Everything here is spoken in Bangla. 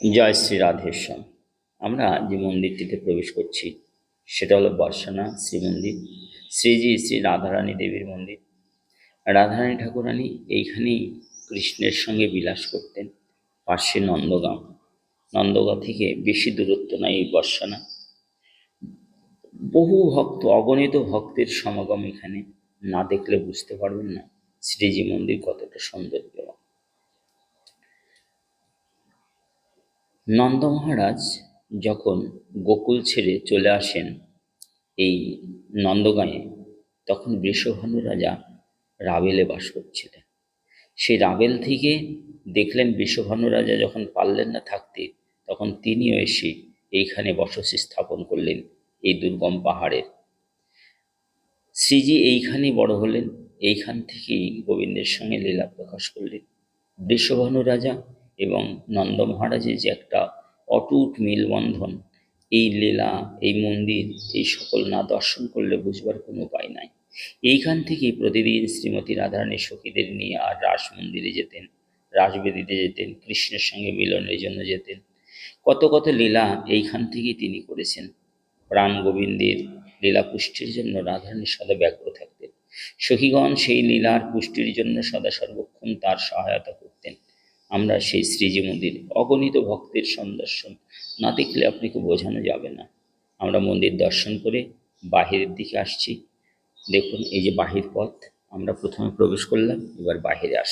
জয় শ্রী রাধেশ্যাম। আমরা যে মন্দিরটিতে প্রবেশ করছি, সেটা হলো বর্ষানা শ্রী মন্দির, শ্রীজি শ্রী রাধারানী দেবীর মন্দির। রাধারানী ঠাকুরানী এইখানেই কৃষ্ণের সঙ্গে বিলাস করতেন, পাশে নন্দগাঁও নন্দগাঁও থেকে বেশি দূরত্ব নয় এই বর্ষানা বহু ভক্ত, অগণিত ভক্তের সমাগম এখানে, না দেখলে বুঝতে পারবেন না শ্রীজি মন্দির কতটা সৌন্দর্য। নন্দ মহারাজ যখন গোকুল ছেড়ে চলে আসেন এই নন্দগাঁয়ে, তখন বৃষভানু রাজা রাবেলে বাস করছিলেন। সেই রাবেল থেকে দেখলেন বিশ্বভানু রাজা যখন পারলেন না থাকতে, তখন তিনিও এসে এইখানে বসতি স্থাপন করলেন এই দুর্গম পাহাড়ের শ্রীজি এইখানেই বড় হলেন, এইখান থেকেই গোবিন্দের সঙ্গে লীলা প্রকাশ করলেন। বিশ্বভানু রাজা এবং নন্দ মহারাজের যে একটা অটুট মিলবন্ধন, এই লীলা, এই মন্দির, এই সকল না দর্শন করলে বুঝবার কোনো উপায় নাই। এইখান থেকেই প্রতিদিন শ্রীমতী রাধারানী সখীদের নিয়ে আর রাস মন্দিরে যেতেন রাসবেদিতে যেতেন, কৃষ্ণের সঙ্গে মিলনের জন্য যেতেন। কত কত লীলা এইখান থেকেই তিনি করেছেন। প্রাণ গোবিন্দের লীলা পুষ্টির জন্য রাধারানী সদা ব্যগ্র থাকতেন। সখীগণ সেই লীলার পুষ্টির জন্য সদা সর্বক্ষণ তার সহায়তা আমরা সেই শ্রীজী মন্দির অগণিত ভক্তের সন্দর্শন। না দেখলে আপনাকে বোঝানো যাবে না। আমরা মন্দির দর্শন করে বাহিরের দিকে আসছি। দেখুন, এই যে বাহির পথ, আমরা প্রথমে প্রবেশ করলাম, এবার বাহিরে আস